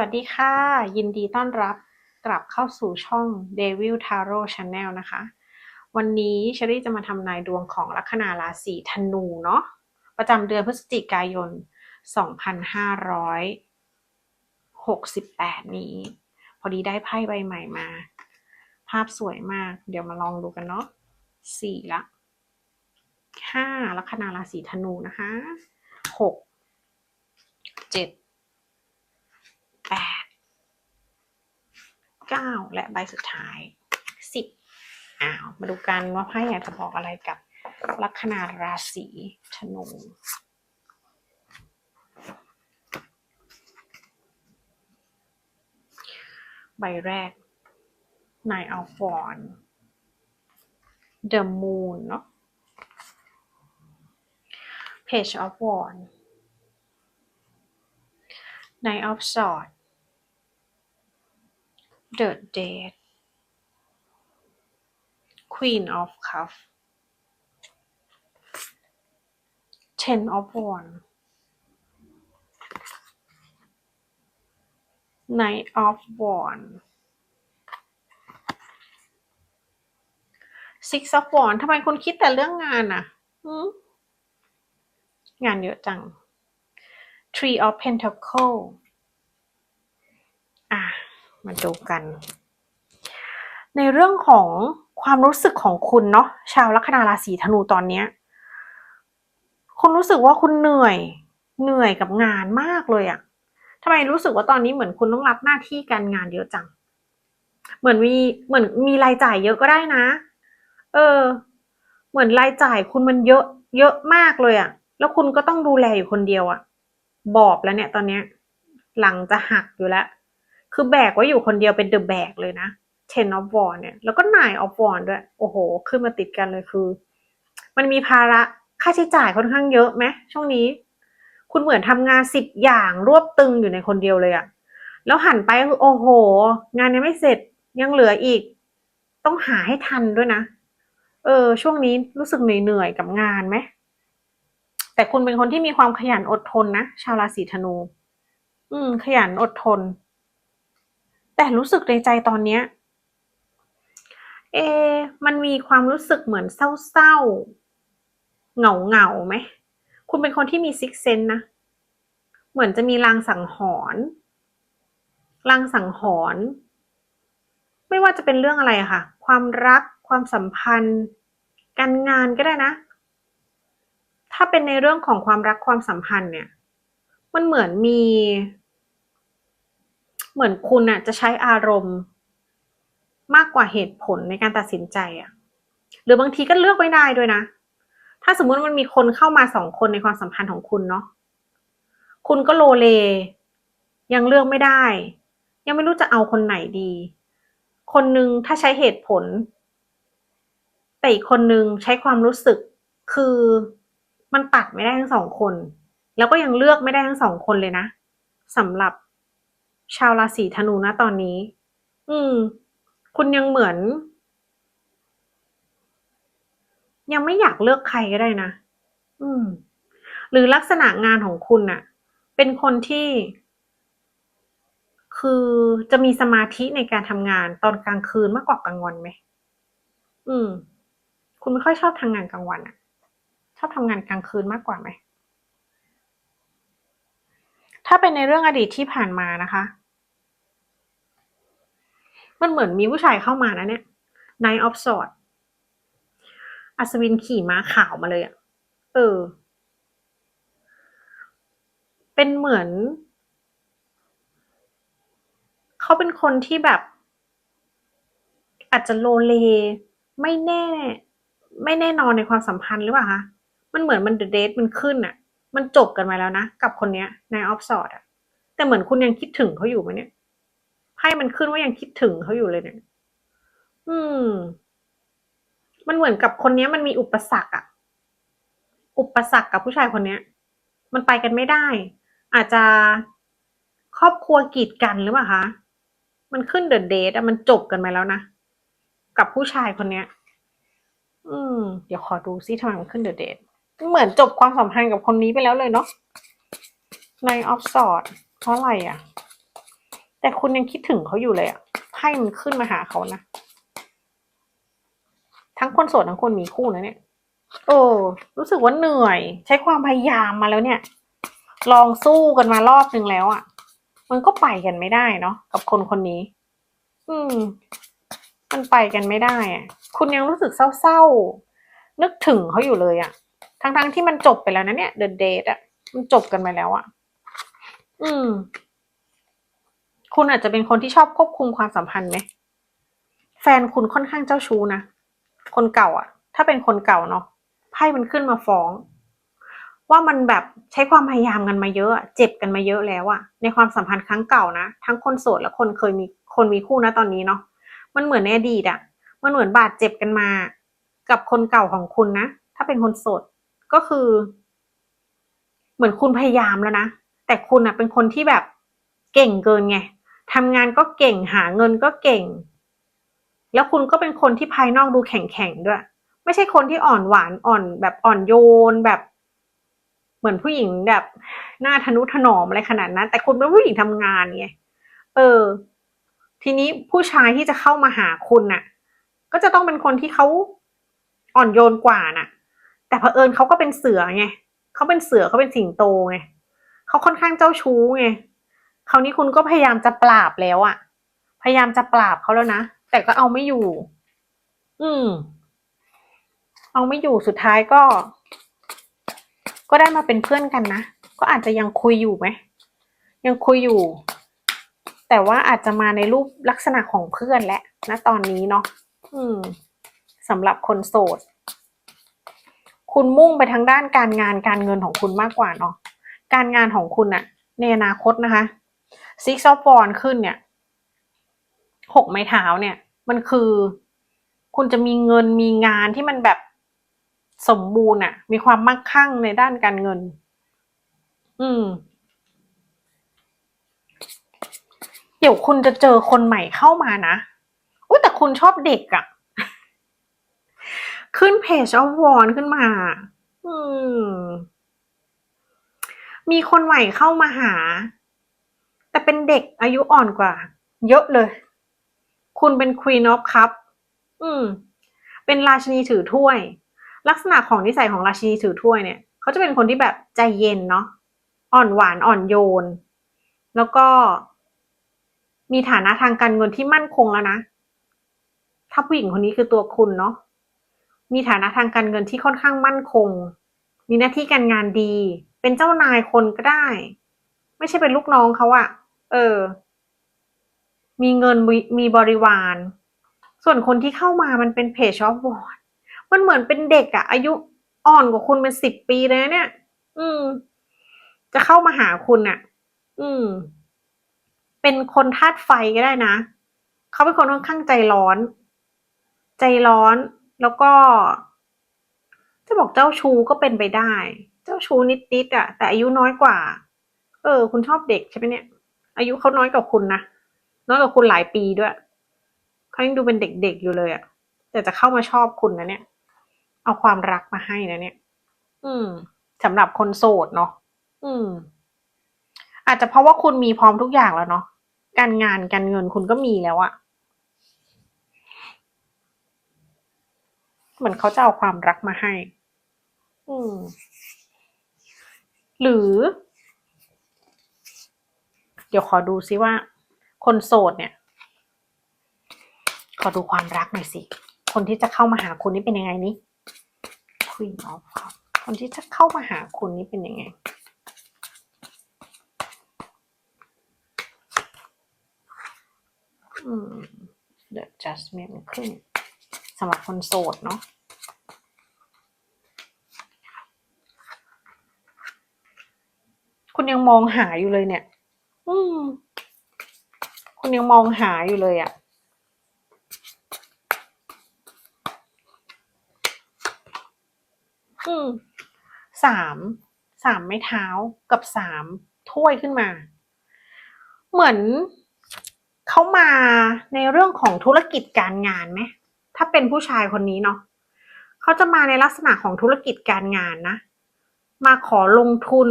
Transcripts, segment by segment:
วัสดีค่ะ ยินดีต้อนรับกลับเข้าสู่ช่อง Devil Tarot Channel นะคะ วันนี้เชอรี่จะมาทำนายดวงของลัคนาราศีธนูเนาะประจำเดือนพฤศจิกายน 2568 นี้ พอดีได้ไพ่ใบใหม่มา ภาพสวยมาก เดี๋ยวมาลองดูกันเนาะสี่ละห้าลัคนาราศีธนูนะคะหกเจ็ด แปดเก้าและใบสุดท้ายสิบอ้าวมาดูกันว่าไพ่อยากจะบอกอะไรกับลัคนาราศีธนูใบแรก Nine of Wands The Moon เนาะ Page of Wands Knight of Swords The Dead Queen of Cups Ten of Wands Knight of Wands Six of Wands ทำไมคุณคิดแต่เรื่องงานอะงานเยอะจัง Three of Pentacle อะ มาดูกัน ในเรื่องของความรู้สึกของคุณเนาะชาวลัคนาราศีธนูตอนเนี้ยคุณรู้สึกว่าคุณเหนื่อยเหนื่อยกับงานมากเลยอะทำไมรู้สึกว่าตอนนี้เหมือนคุณต้องรับหน้าที่การงานเยอะจัง เหมือนมีเหมือนมีรายจ่ายเยอะก็ได้นะ เออ เหมือนรายจ่ายคุณมันเยอะ เยอะมากเลยอะแล้วคุณก็ต้องดูแลอยู่คนเดียวอะบอบแล้วเนี่ย ตอนเนี้ย หลังจะหักอยู่แล้ว คือแบกไว้อยู่คนเดียวเป็นเดอะแบกเลยนะ Ten of w a n d เนี่ย แล้วก็ Nine of w a n d ด้วย โอ้โห ขึ้นมาติดกันเลยคือ มันมีภาระค่าใช้จ่ายค่อนข้างเยอะไหมช่วงนี้ คุณเหมือนทำงานสิบอย่างรวบตึงอยู่ในคนเดียวเลยอะแล้วหันไปคือโอ้โห งานยังไม่เสร็จยังเหลืออีก ต้องหาให้ทันด้วยนะ เออ ช่วงนี้รู้สึกเหนื่อยๆกับงานไหมแต่คุณเป็นคนที่มีความขยันอดทนนะชาวราศีธนู อืม ขยันอดทน แต่รู้สึกในใจตอนเนี้ยเอ มันมีความรู้สึกเหมือนเศร้าๆ เหงาเหงาๆไหม คุณเป็นคนที่มีซิกเซนนะ เหมือนจะมีลางสังหรณ์ลางสังหรณ์ไม่ว่าจะเป็นเรื่องอะไรค่ะ ความรัก ความสัมพันธ์ การงานก็ได้นะ ถ้าเป็นในเรื่องของความรักความสัมพันธ์เนี่ย มันเหมือนมี เหมือนคุณน่ะจะใช้อารมณ์ มากกว่าเหตุผลในการตัดสินใจอะหรือบางทีก็เลือกไม่ได้ด้วยนะ ถ้าสมมุติมันมีคนเข้ามาสองคนในความสัมพันธ์ของคุณเนาะคุณก็โลเล ยังเลือกไม่ได้ ยังไม่รู้จะเอาคนไหนดี คนหนึ่งถ้าใช้เหตุผล แต่อีกคนหนึ่งใช้ความรู้สึกคือมันตัดไม่ได้ทั้งสองคน แล้วก็ยังเลือกไม่ได้ทั้งสองคนเลยนะสำหรับ ชาวราศีธนูนะตอนนี้ อืม คุณยังเหมือน ยังไม่อยากเลือกใครก็ได้นะ อืม หรือลักษณะงานของคุณน่ะ เป็นคนที่ คือจะมีสมาธิในการทำงานตอนกลางคืนมากกว่ากลางวันไหม อืม คุณไม่ค่อยชอบทำงานกลางวันอะชอบทำงานกลางคืนมากกว่าไหม ถ้าเป็นในเรื่องอดีตที่ผ่านมานะคะ มันเหมือนมีผู้ชายเข้ามานะเนี่ย Nine of Swords อัศวินขี่ม้าขาวมาเลยอะเออ เป็นเหมือน เขาเป็นคนที่แบบ อาจจะโลเล ไม่แน่ ไม่แน่นอนในความสัมพันธ์หรือเปล่าคะ มันเหมือนมันเดอะเดทมันขึ้นอะ มันจบกันมาแล้วนะ กับคนเนี้ยในออฟสอดอะแต่เหมือนคุณยังคิดถึงเขาอยู่ไหมเนี่ยไพ่มันขึ้นว่ายังคิดถึงเขาอยู่เลยเนี่ย อืม มันเหมือนกับคนเนี้ยมันมีอุปสรรคอะอุปสรรคกับผู้ชายคนเนี้ย มันไปกันไม่ได้ อาจจะครอบครัวกีดกันหรือเปล่าคะ มันขึ้นเดอะเดทอะมันจบกันมาแล้วนะ กับผู้ชายคนเนี้ย อืม เดี๋ยวขอดูซิทำไมมันขึ้นเดอะเดท เหมือนจบความสัมพันธ์กับคนนี้ไปแล้วเลยเนาะในออฟสอดเพราะอะไรอะแต่คุณยังคิดถึงเขาอยู่เลยอะไพ่มันขึ้นมาหาเขานะ ทั้งคนโสดทั้งคนมีคู่นะเนี่ย โอ้รู้สึกว่าเหนื่อย ใช้ความพยายามมาแล้วเนี่ย ลองสู้กันมารอบนึงแล้วอะ่ะ มันก็ไปกันไม่ได้เนาะกับคนคนนี้ อืม มันไปกันไม่ได้อะคุณยังรู้สึกเศร้าๆนึกถึงเขาอยู่เลยอะ ทั้งๆที่มันจบไปแล้วนะเนี่ยเด e d เดทอะมันจบกันไปแล้วอะอืม คุณอาจจะเป็นคนที่ชอบควบคุมความสัมพันธ์ไหมแฟนคุณค่อนข้างเจ้าชู้นะคนเก่าอะถ้าเป็นคนเก่าเนาะไพ่มันขึ้นมาฟ้อง ว่ามันแบบใช้ความพยายามกันมาเยอะเจ็บกันมาเยอะแล้วอะในความสัมพันธ์ครั้งเก่านะทั้งคนโสดและคนเคยมีคนมีคู่นะตอนนี้เนาะมันเหมือนในอดีตอะมันเหมือนบาดเจ็บกันมา กับคนเก่าของคุณนะถ้าเป็นคนโสด ก็คือ เหมือนคุณพยายามแล้วนะ แต่คุณอะเป็นคนที่แบบเก่งเกินไงทำงานก็เก่งหาเงินก็เก่ง แล้วคุณก็เป็นคนที่ภายนอกดูแข็งแข็งด้วย ไม่ใช่คนที่อ่อนหวานอ่อนแบบอ่อนโยนแบบ เหมือนผู้หญิงแบบ หน้าทนุถนอมอะไรขนาดนั้น แต่คุณเป็นผู้หญิงทำงานไงเออ ทีนี้ผู้ชายที่จะเข้ามาหาคุณน่ะ ก็จะต้องเป็นคนที่เขาอ่อนโยนกว่าน่ะ แต่เผอิญเขาก็เป็นเสือไงเขาเป็นเสือเขาเป็นสิงโตไงเขาค่อนข้างเจ้าชู้ไงคราวนี้คุณก็พยายามจะปราบแล้วอะพยายามจะปราบเขาแล้วนะแต่ก็เอาไม่อยู่ อืม เอาไม่อยู่สุดท้ายก็ ก็ได้มาเป็นเพื่อนกันนะก็อาจจะยังคุยอยู่ไหมยังคุยอยู่ แต่ว่าอาจจะมาในรูปลักษณะของเพื่อนและนะตอนนี้เนาะอืมสำหรับคนโสด คุณมุ่งไปทางด้านการงานการเงินของคุณมากกว่าเนาะการงานของคุณอะในอนาคตนะคะ Six of Wands ขึ้นเนี่ยหกไม้เท้าเนี่ย มันคือ คุณจะมีเงินมีงานที่มันแบบสมบูรณ์อะมีความมั่งคั่งในด้านการเงิน อืมเดี๋ยวคุณจะเจอคนใหม่เข้ามานะอุ้ยแต่คุณชอบเด็กอะ ขึ้นเพจออฟวอนขึ้นมา อืม มีคนใหม่เข้ามาหา แต่เป็นเด็กอายุอ่อนกว่า เยอะเลย คุณเป็น Queen of Cup อืม เป็นราชินีถือถ้วย ลักษณะของนิสัยของราชินีถือถ้วยเนี่ยเขาจะเป็นคนที่แบบใจเย็นเนาะอ่อนหวานอ่อนโยน แล้วก็มีฐานะทางการเงินที่มั่นคงแล้วนะ ถ้าผู้หญิงคนนี้คือตัวคุณเนาะ มีฐานะทางการเงินที่ค่อนข้างมั่นคง มีหน้าที่การงานดี เป็นเจ้านายคนก็ได้ ไม่ใช่เป็นลูกน้องเขาอะเออ มีเงินมีมีบริวาร ส่วนคนที่เข้ามามันเป็นเพจชอปวอร์ดมันเหมือนเป็นเด็กอะอายุอ่อนกว่าคุณเป็นสิบปีเลยเนี่ย อืม จะเข้ามาหาคุณอะอืม เป็นคนธาตุไฟก็ได้นะ เขาเป็นคนค่อนข้างใจร้อน ใจร้อน แล้วก็ จะบอกเจ้าชู้ก็เป็นไปได้ เจ้าชู้นิดๆอะแต่อายุน้อยกว่า เออ คุณชอบเด็กใช่ไหมเนี่ย อายุเขาน้อยกว่าคุณนะน้อยกว่าคุณหลายปีด้วยเขายังดูเป็นเด็กๆอยู่เลยอะแต่จะเข้ามาชอบคุณนะเนี่ย เอาความรักมาให้นะเนี่ย อืมสำหรับคนโสดเนาะอืม อาจจะเพราะว่าคุณมีพร้อมทุกอย่างแล้วเนาะการงานการเงินคุณก็มีแล้วอะ เหมือนเขาจะเอาความรักมาให้ อืม หรือ เดี๋ยวขอดูซิว่า คนโสดเนี่ย ขอดูความรักหน่อยสิ คนที่จะเข้ามาหาคุณนี่เป็นยังไงนี่ Queen of Cups คนที่จะเข้ามาหาคุณนี่เป็นยังไงอืม The Judgment ขึ้น สำหรับคนโสดเนาะคุณยังมองหาอยู่เลยเนี่ย อืม คุณยังมองหาอยู่เลยอะ่ะอืมสามสามไม้เท้ากับสามถ้วยขึ้นมา เหมือนเขามาในเรื่องของธุรกิจการงานไหม ถ้าเป็นผู้ชายคนนี้เนาะเขาจะมาในลักษณะของธุรกิจการงานนะ มาขอลงทุน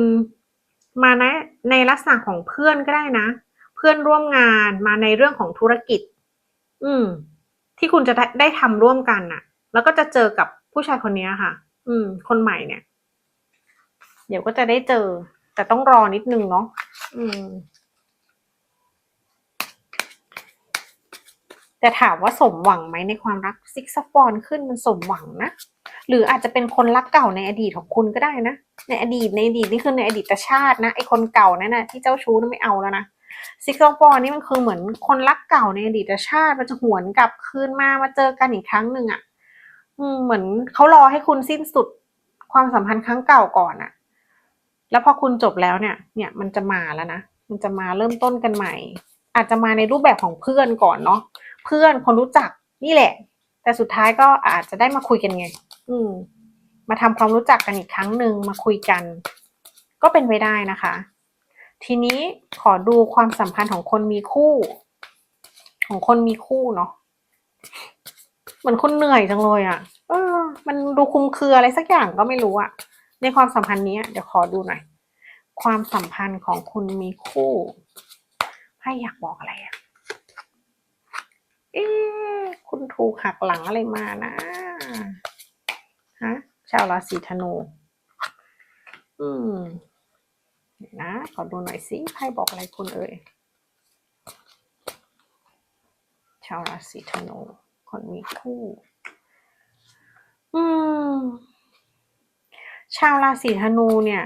มาในในลักษณะของเพื่อนก็ได้นะ เพื่อนร่วมงานมาในเรื่องของธุรกิจ อืม ที่คุณจะได้ไดทำร่วมกันน่ะ แล้วก็จะเจอกับผู้ชายคนนี้ค่ะ อืม คนใหม่เนี่ย เดี๋ยวก็จะได้เจอ แต่ต้องรอนิดนึงเนาะอืม แต่ถามว่าสมหวังไหมในความรักซิกซัฟอนขึ้นมันสมหวังนะ หรืออาจจะเป็นคนรักเก่าในอดีตของคุณก็ได้นะ ในอดีตในอดีตนี่คือในอดีตชาตินะไอคนเก่านั่นนะที่เจ้าชู้นั่นไม่เอาแล้วนะซิกซัฟอนนี่มันคือเหมือนคนรักเก่าในอดีตชาติมันจะหวนกลับคืนมามาเจอกันอีกครั้งหนึ่งอะ่ะเหมือนเขารอให้คุณสิ้นสุดความสัมพันธ์ครั้งเก่าก่อนอะ่ะ แล้วพอคุณจบแล้วเนี่ย เนี่ยมันจะมาแล้วนะมันจะมาเริ่มต้นกันใหม่ อาจจะมาในรูปแบบของเพื่อนก่อนเนาะ เพื่อนคนรู้จักนี่แหละ แต่สุดท้ายก็อาจจะได้มาคุยกันไง อืม มาทำความรู้จักกันอีกครั้งหนึ่งมาคุยกัน ก็เป็นไปได้นะคะ ทีนี้ขอดูความสัมพันธ์ของคนมีคู่ ของคนมีคู่เนาะเหมือนคนเหนื่อยจังเลยอะ่ะ เออ มันดูคุมเครืออะไรสักอย่างก็ไม่รู้อะ่ะ ในความสัมพันธ์นี้เดี๋ยวขอดูหน่อยความสัมพันธ์ของคุณมีคู่ไพ่อยากบอกอะไรอะ่ะ เอ๊คุณถูกหักหลังอะไรมานะฮะชาวราศีธนู อืมนะขอดูหน่อยสิไพ่บอกอะไรคุณเอ่ยชาวราศีธนูคนมีคู่ อืม ชาวราศีธนูเนี่ย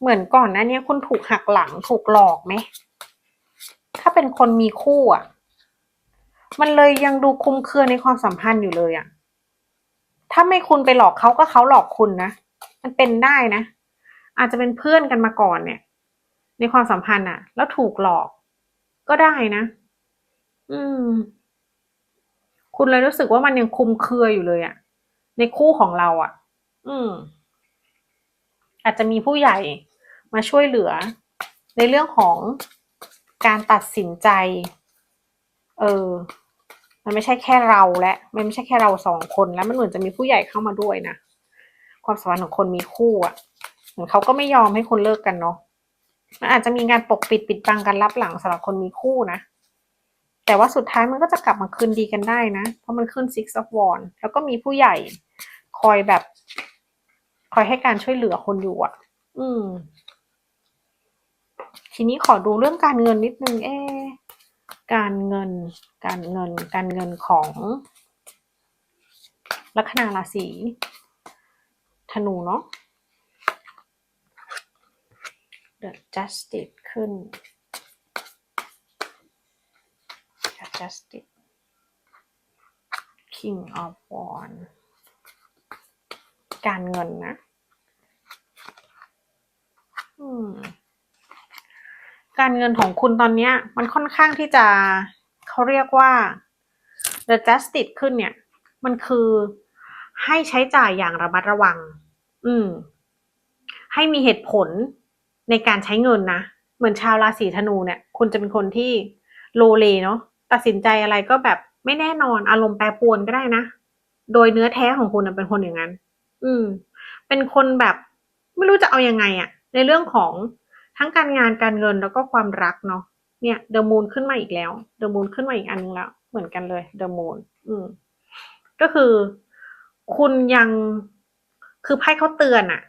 เหมือนก่อนน้าเนี้ยคุณถูกหักหลังถูกหลอกไหม ถ้าเป็นคนมีคู่อะ มันเลยยังดูคุมเครือในความสัมพันธ์อยู่เลยอะ่ะถ้าไม่คุณไปหลอกเขาก็เขาหลอกคุณนะ มันเป็นได้นะ อาจจะเป็นเพื่อนกันมาก่อนเนี่ย ในความสัมพันธ์อะ่ะแล้วถูกหลอก ก็ได้นะ อืม คุณเลยรู้สึกว่ามันยังคุมเครืออยู่เลยอะ่ะในคู่ของเราอะอืม อาจจะมีผู้ใหญ่มาช่วยเหลือ ในเรื่องของการตัดสินใจ เออ มันไม่ใช่แค่เราและมันไม่ใช่แค่เราสองคนแล้วมันเหมือนจะมีผู้ใหญ่เข้ามาด้วยนะความสัมพันธ์ของคนมีคู่อะเหมือนเขาก็ไม่ยอมให้คนเลิกกันเนาะมันอาจจะมีการปกปิดปิดบังกันรับหลังสำหรับคนมีคู่นะ แต่ว่าสุดท้ายมันก็จะกลับมาคืนดีกันได้นะ เพราะมันขึ้น six of wands แล้วก็มีผู้ใหญ่คอยแบบ คอยให้การช่วยเหลือคนอยู่อะ อืม ทีนี้ขอดูเรื่องการเงินนิดนึง เอ๊ การเงิน การเงิน การเงินของ ลัคนาราศีธนูเนาะ The Justice ขึ้น The Justice King of Wands การเงินนะ อืม การเงินของคุณตอนเนี้ยมันค่อนข้างที่จะเขาเรียกว่า the justice ขึ้นเนี่ย มันคือให้ใช้จ่ายอย่างระมัดระวัง อืม ให้มีเหตุผลในการใช้เงินนะ เหมือนชาวราศีธนูเนี่ย คุณจะเป็นคนที่โลเลเนาะ ตัดสินใจอะไรก็แบบไม่แน่นอน อารมณ์แปรปรวนก็ได้นะ โดยเนื้อแท้ของคุณเป็นคนอย่างนั้น อืม เป็นคนแบบ ไม่รู้จะเอายังไงอะในเรื่องของ ทั้งการงานการเงินแล้วก็ความรักเนาะเนี่ยเดอะมูนขึ้นมาอีกแล้วเดอะมูนขึ้นมาอีกอันนึงแล้ว เหมือนกันเลยเดอะมูนอืมก็คือ คุณยังคือไพ่เขาเตือนอะ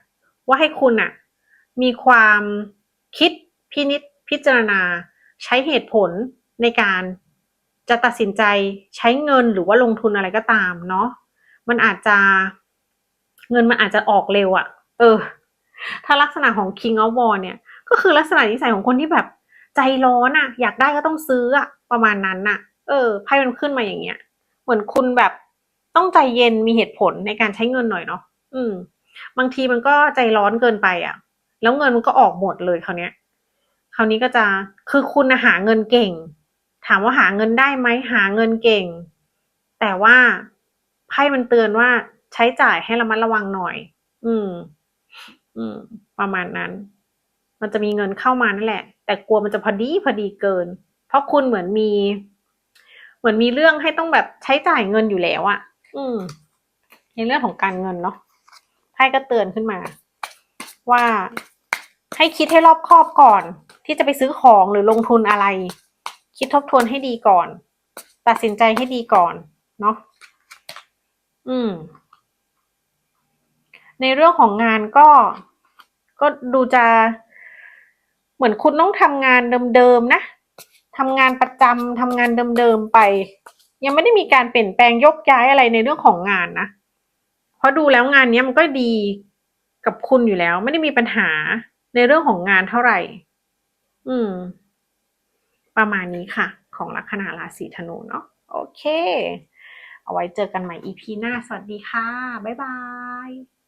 ว่าให้คุณอะมีความคิดพินิจพิจารณา ใช้เหตุผลในการจะตัดสินใจใช้เงินหรือว่าลงทุนอะไรก็ตามเนาะมันอาจจะเงินมันอาจจะออกเร็วอะเออ ถ้าลักษณะของ King of War เนี่ย ก็คือลักษณะนิสัยของคนที่แบบใจร้อนอะอยากได้ก็ต้องซื้ออะประมาณนั้นน่ะ เออไพ่มันขึ้นมาอย่างเงี้ย เหมือนคุณแบบต้องใจเย็นมีเหตุผลในการใช้เงินหน่อยเนาะอืม บางทีมันก็ใจร้อนเกินไปอะแล้วเงินมันก็ออกหมดเลยคราวเนี้ยคราวนี้ก็จะคือคุณหาเงินเก่ง ถามว่าหาเงินได้ไหมหาเงินเก่ง แต่ว่าไพ่มันเตือนว่าใช้จ่ายให้ระมัดระวังหน่อย อืม อืม ประมาณนั้น มันจะมีเงินเข้ามานั่นแหละ แต่กลัวมันจะพอดีพอดีเกิน เพราะคุณเหมือนมี เหมือนมีเรื่องให้ต้องแบบใช้จ่ายเงินอยู่แล้วอะอืม ในเรื่องของการเงินเนาะไพ่ก็เตือนขึ้นมา ว่าให้คิดให้รอบคอบก่อน ที่จะไปซื้อของหรือลงทุนอะไร คิดทบทวนให้ดีก่อน ตัดสินใจให้ดีก่อนเนาะอืม ในเรื่องของงานก็ก็ดูจะ เหมือนคุณต้องทำงานเดิมๆนะทำงานประจำทำงานเดิมๆไป ยังไม่ได้มีการเปลี่ยนแปลงยกย้ายอะไรในเรื่องของงานนะเพราะดูแล้วงานเนี้ยมันก็ดีกับคุณอยู่แล้ว ไม่ได้มีปัญหาในเรื่องของงานเท่าไหร่ อืม ประมาณนี้ค่ะ ของลัคนาราศีธนูเนาะโอเค เอาไว้เจอกันใหม่ EP หน้า สวัสดีค่ะ บ๊ายบาย